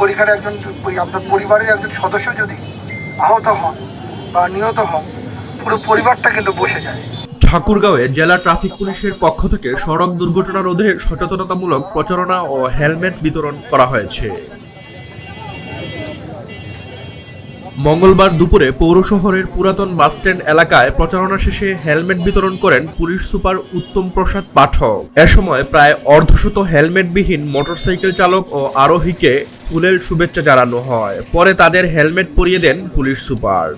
পরিবারের একজন, আপনার পরিবারের একজন সদস্য যদি আহত হন বা নিহত হন, পুরো পরিবারটা কিন্তু বসে যায়। ঠাকুরগাঁওয়ে জেলা ট্রাফিক পুলিশের পক্ষ থেকে সড়ক দুর্ঘটনা রোধে সচেতনতামূলক প্রচারণা ও হেলমেট বিতরণ করা হয়েছে। মঙ্গলবার দুপুরে পৌর শহরের পুরাতন বাসস্ট্যান্ড এলাকায় প্রচারণা শেষে হেলমেট বিতরণ করেন পুলিশ সুপার উত্তম প্রসাদ পাঠক। এ সময় প্রায় অর্ধশত হেলমেটবিহীন মোটরসাইকেল চালক ও আরোহীকে ফুলের শুভেচ্ছা জানানো হয়। পরে তাদের হেলমেট পরিয়ে দেন পুলিশ সুপার।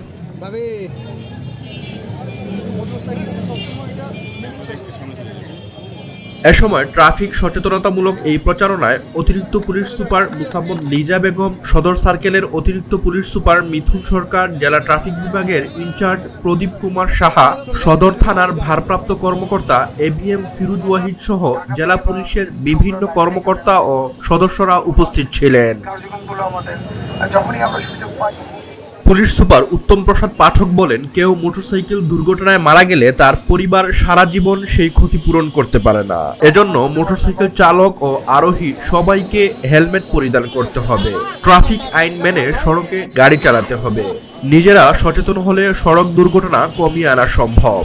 এ সময় ট্রাফিক সচেতনতামূলক এই প্রচারণায় অতিরিক্ত পুলিশ সুপার মুসাম্মদ লিজা বেগম, সদর সার্কেলের অতিরিক্ত পুলিশ সুপার মিথুন সরকার, জেলা ট্রাফিক বিভাগের ইনচার্জ প্রদীপ কুমার সাহা, সদর থানার ভারপ্রাপ্ত কর্মকর্তা এবিএম ফিরুজ ওয়াহিদ সহ জেলা পুলিশের বিভিন্ন কর্মকর্তা ও সদস্যরা উপস্থিত ছিলেন। যখনই আমরা সুযোগ পাই পুলিশ সুপার উত্তম প্রসাদ পাঠক বলেন, কেউ মোটরসাইকেল দুর্ঘটনায় মারা গেলে তার পরিবার সারা জীবন সেই ক্ষতিপূরণ করতে পারে না। এজন্য মোটরসাইকেল চালক ও আরোহী সবাইকে হেলমেট পরিধান করতে হবে। ট্রাফিক আইন মেনে সড়কে গাড়ি চালাতে হবে। নিজেরা সচেতন হলে সড়ক দুর্ঘটনা কমিয়ে আনা সম্ভব।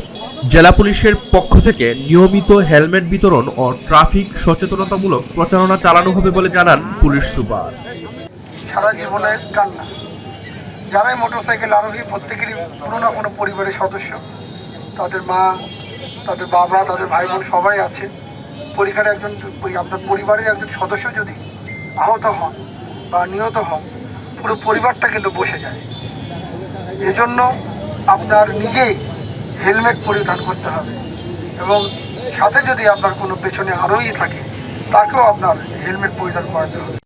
জেলা পুলিশের পক্ষ থেকে নিয়মিত হেলমেট বিতরণ ও ট্রাফিক সচেতনতামূলক প্রচারণা চালানো হবে বলে জানান পুলিশ সুপার। সারা জীবনের কান্না। যারাই মোটরসাইকেল আরোহী, প্রত্যেকেরই কোনো না কোনো পরিবারের সদস্য। তাদের মা, তাদের বাবা, তাদের ভাই বোন সবাই আছে পরিবারের একজন আপনার পরিবারের একজন সদস্য যদি আহত হন বা নিহত হন, পুরো পরিবারটা কিন্তু বসে যায়। এজন্য আপনার নিজেই হেলমেট পরিধান করতে হবে এবং সাথে যদি আপনার কোনো পেছনে আরোহী থাকে, তাকেও আপনার হেলমেট পরিধান করাতে হবে।